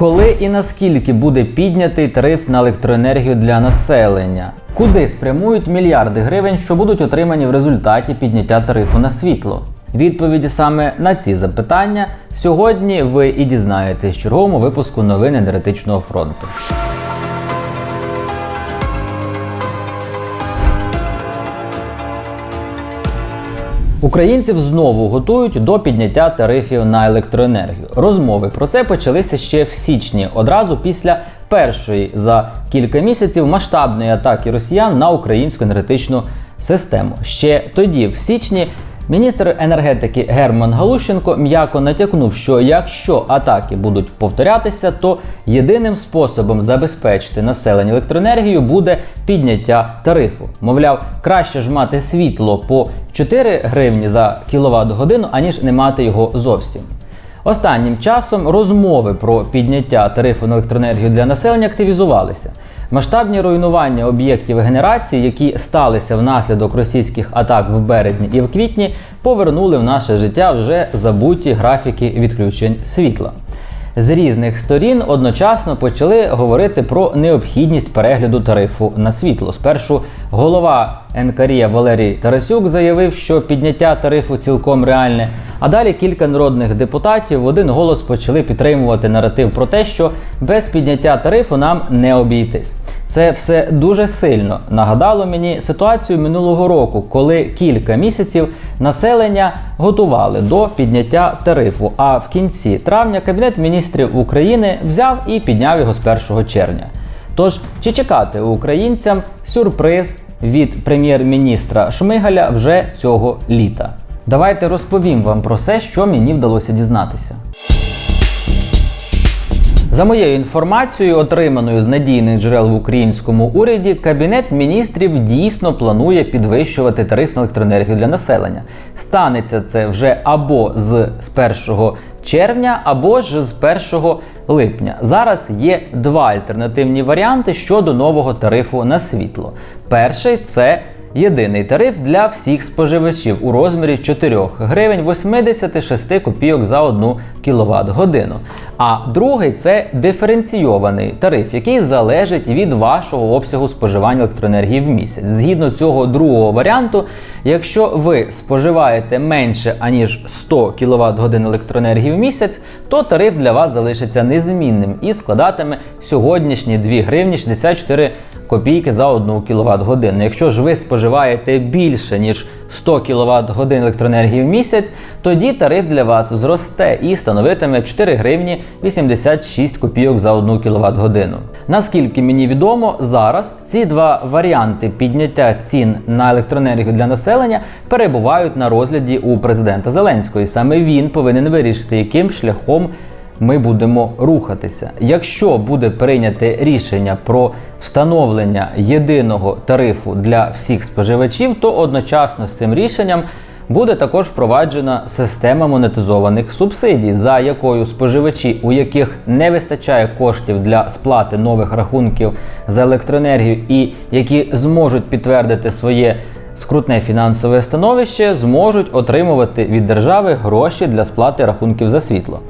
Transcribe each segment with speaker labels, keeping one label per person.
Speaker 1: Коли і наскільки буде піднятий тариф на електроенергію для населення? Куди спрямують мільярди гривень, що будуть отримані в результаті підняття тарифу на світло? Відповіді саме на ці запитання сьогодні ви і дізнаєтесь в черговому випуску новин енергетичного фронту. Українців знову готують до підняття тарифів на електроенергію. Розмови про це почалися ще в січні, одразу після першої за кілька місяців масштабної атаки росіян на українську енергетичну систему. Ще тоді, в січні, міністр енергетики Герман Галущенко м'яко натякнув, що якщо атаки будуть повторятися, то єдиним способом забезпечити населення електроенергією буде підняття тарифу. Мовляв, краще ж мати світло по 4 гривні за кіловат годину, аніж не мати його зовсім. Останнім часом розмови про підняття тарифу на електроенергію для населення активізувалися. Масштабні руйнування об'єктів генерації, які сталися внаслідок російських атак в березні і в квітні, повернули в наше життя вже забуті графіки відключень світла. З різних сторін одночасно почали говорити про необхідність перегляду тарифу на світло. Спершу голова НКРІ Валерій Тарасюк заявив, що підняття тарифу цілком реальне. А далі кілька народних депутатів в один голос почали підтримувати наратив про те, що без підняття тарифу нам не обійтись. Це все дуже сильно нагадало мені ситуацію минулого року, коли кілька місяців населення готували до підняття тарифу. А в кінці травня Кабінет міністрів України взяв і підняв його з 1 червня. Тож, чи чекати українцям сюрприз від прем'єр-міністра Шмигаля вже цього літа? Давайте розповім вам про все, що мені вдалося дізнатися. За моєю інформацією, отриманою з надійних джерел в українському уряді, кабінет міністрів дійсно планує підвищувати тариф на електроенергію для населення. Станеться це вже або з, з 1 червня, або ж з 1 липня. Зараз є два альтернативні варіанти щодо нового тарифу на світло. Перший це Єдиний тариф для всіх споживачів у розмірі 4 гривень 86 копійок за 1 кВт годину. А другий це диференційований тариф, який залежить від вашого обсягу споживання електроенергії в місяць. Згідно цього другого варіанту, якщо ви споживаєте менше аніж 100 кВт годин електроенергії в місяць, то тариф для вас залишиться незмінним і складатиме сьогоднішні 2 гривні 64 копійки за 1 кВт годину. Якщо ж ви споживаєте більше ніж 100 кВт годин електроенергії в місяць, тоді тариф для вас зросте і становитиме 4 гривні 86 копійок за 1 кВт годину. Наскільки мені відомо, зараз ці два варіанти підняття цін на електроенергію для населення перебувають на розгляді у президента Зеленського. І Саме він повинен вирішити, яким шляхом ми будемо рухатися. Якщо буде прийняте рішення про встановлення єдиного тарифу для всіх споживачів, то одночасно з цим рішенням буде також впроваджена система монетизованих субсидій, за якою споживачі, у яких не вистачає коштів для сплати нових рахунків за електроенергію, і які зможуть підтвердити своє скрутне фінансове становище, зможуть отримувати від держави гроші для сплати рахунків за світло.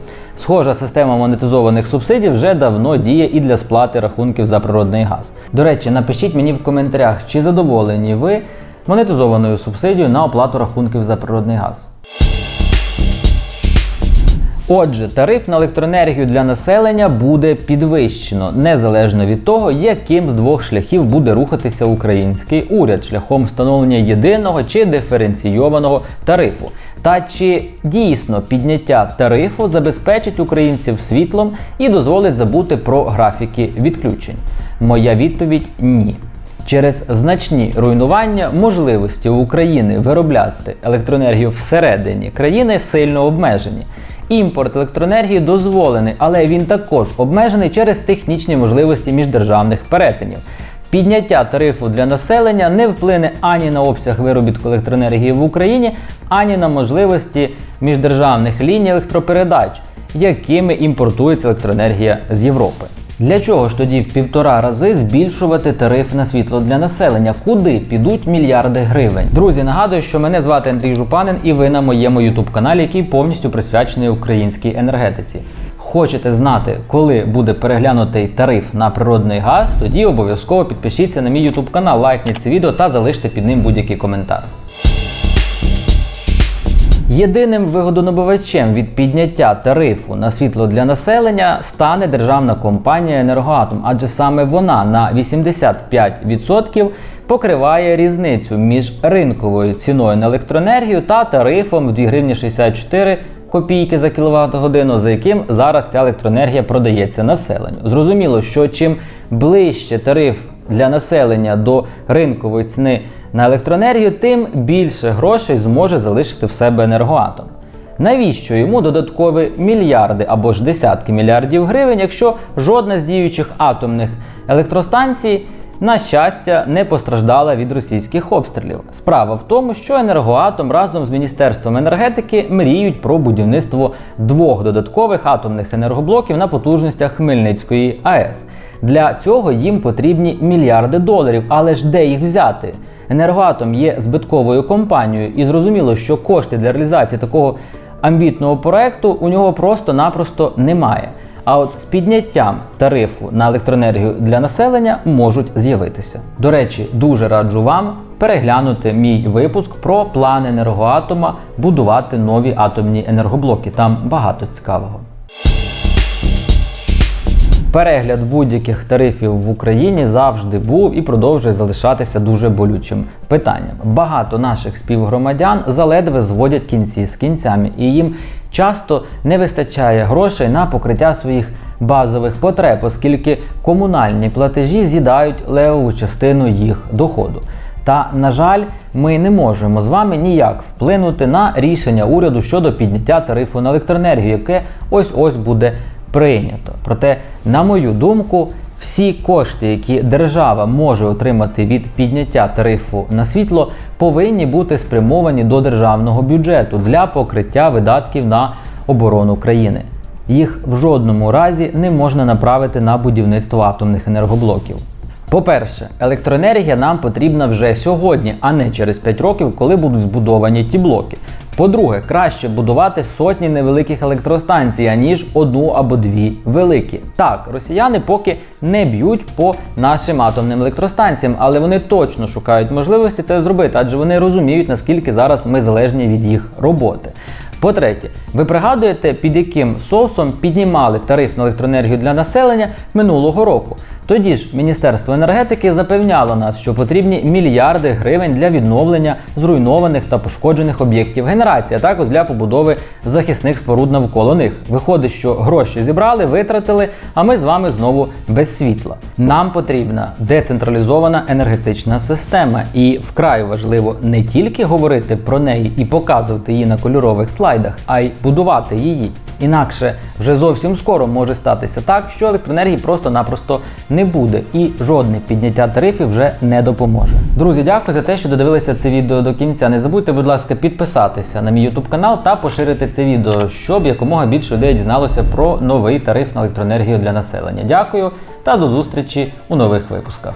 Speaker 1: Схожа система монетизованих субсидій вже давно діє і для сплати рахунків за природний газ. До речі, напишіть мені в коментарях, чи задоволені ви монетизованою субсидією на оплату рахунків за природний газ. Отже, тариф на електроенергію для населення буде підвищено незалежно від того, яким з двох шляхів буде рухатися український уряд шляхом встановлення єдиного чи диференційованого тарифу. Та чи дійсно підняття тарифу забезпечить українців світлом і дозволить забути про графіки відключень? Моя відповідь ні. Через значні руйнування можливості України виробляти електроенергію всередині країни сильно обмежені. Імпорт електроенергії дозволений, але він також обмежений через технічні можливості міждержавних перетинів. Підняття тарифу для населення не вплине ані на обсяг виробітку електроенергії в Україні, ані на можливості міждержавних ліній електропередач, якими імпортується електроенергія з Європи. Для чого ж тоді в півтора рази збільшувати тариф на світло для населення? Куди підуть мільярди гривень? Друзі, нагадую, що мене звати Андрій Жупанин, і ви на моєму ютуб каналі, який повністю присвячений українській енергетиці. хочете знати, коли буде переглянутий тариф на природний газ, тоді обов'язково підпишіться на мій YouTube канал, лайкніть це відео та залиште під ним будь-який коментар. Єдиним вигодонабувачем від підняття тарифу на світло для населення стане державна компанія Енергоатом, адже саме вона на 85% покриває різницю між ринковою ціною на електроенергію та тарифом в 2 гривні 64 копійки за кіловат годину, за яким зараз ця електроенергія продається населенню. Зрозуміло, що чим ближче тариф для населення до ринкової ціни на електроенергію, тим більше грошей зможе залишити в себе енергоатом. Навіщо йому додаткові мільярди або ж десятки мільярдів гривень, якщо жодна з діючих атомних електростанцій, на щастя, не постраждала від російських обстрілів? Справа в тому, що енергоатом разом з Міністерством енергетики мріють про будівництво двох додаткових атомних енергоблоків на потужностях Хмельницької АЕС. Для цього їм потрібні мільярди доларів, але ж де їх взяти? Енергоатом є збитковою компанією, і зрозуміло, що кошти для реалізації такого амбітного проекту у нього просто-напросто немає. А от з підняттям тарифу на електроенергію для населення можуть з'явитися. До речі, дуже раджу вам переглянути мій випуск про плани енергоатома будувати нові атомні енергоблоки. Там багато цікавого. Перегляд будь-яких тарифів в Україні завжди був і продовжує залишатися дуже болючим питанням. Багато наших співгромадян заледве зводять кінці з кінцями, і їм часто не вистачає грошей на покриття своїх базових потреб, оскільки комунальні платежі з'їдають левову частину їх доходу. Та, на жаль, ми не можемо з вами ніяк вплинути на рішення уряду щодо підняття тарифу на електроенергію, яке ось ось буде прийнято. Проте, на мою думку, всі кошти, які держава може отримати від підняття тарифу на світло, повинні бути спрямовані до державного бюджету для покриття видатків на оборону країни. Їх в жодному разі не можна направити на будівництво атомних енергоблоків. По-перше, електроенергія нам потрібна вже сьогодні, а не через 5 років, коли будуть збудовані ті блоки. По-друге, краще будувати сотні невеликих електростанцій, аніж одну або дві великі. Так, росіяни поки не б'ють по нашим атомним електростанціям, але вони точно шукають можливості це зробити, адже вони розуміють, наскільки зараз ми залежні від їх роботи. По-третє, ви пригадуєте, під яким соусом піднімали тариф на електроенергію для населення минулого року? Тоді ж Міністерство енергетики запевняло нас, що потрібні мільярди гривень для відновлення зруйнованих та пошкоджених об'єктів генерації, а також для побудови захисних споруд навколо них. Виходить, що гроші зібрали, витратили, а ми з вами знову без світла. Нам потрібна децентралізована енергетична система, і вкрай важливо не тільки говорити про неї і показувати її на кольорових слайдах, а й будувати її. Інакше вже зовсім скоро може статися так, що електроенергії просто-напросто не буде, і жодне підняття тарифів вже не допоможе. Друзі, дякую за те, що додивилися це відео до кінця. Не забудьте, будь ласка, підписатися на мій YouTube канал та поширити це відео, щоб якомога більше людей дізналося про новий тариф на електроенергію для населення. Дякую та до зустрічі у нових випусках.